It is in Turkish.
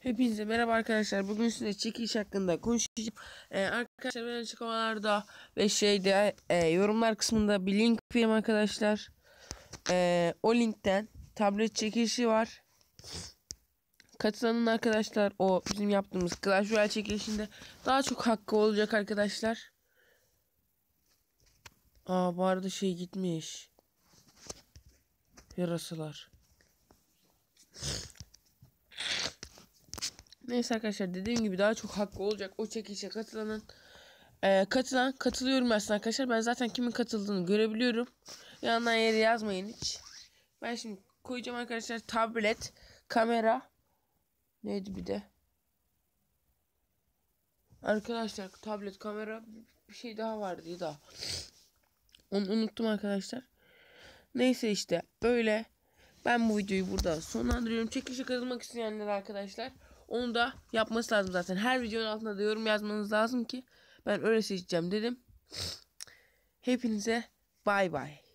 Hepinize merhaba arkadaşlar. Bugün size çekiliş hakkında konuşacağım. Ee, arkadaşlar ben açıklamalarda ve şeyde e, yorumlar kısmında bir link vereyim arkadaşlar. Ee, o linkten tablet çekilişi var. Katılanın arkadaşlar o bizim yaptığımız Clash Royale çekilişinde daha çok hakkı olacak arkadaşlar. Aa bu arada şey gitmiş. Yarasılar. Neyse arkadaşlar dediğim gibi daha çok hakkı olacak o çekilişe katılanın. Ee, katılan katılıyorum aslında arkadaşlar. Ben zaten kimin katıldığını görebiliyorum. Yandan yere yazmayın hiç. Ben şimdi koyacağım arkadaşlar tablet, kamera. Neydi bir de? Arkadaşlar tablet, kamera bir şey daha vardı da. Onu unuttum arkadaşlar. Neyse işte böyle. Ben bu videoyu burada sonlandırıyorum. Çekilişe katılmak isteyenler arkadaşlar. Onu da yapması lazım zaten. Her videonun altına da yorum yazmanız lazım ki ben öyle seçeceğim dedim. Hepinize bay bay.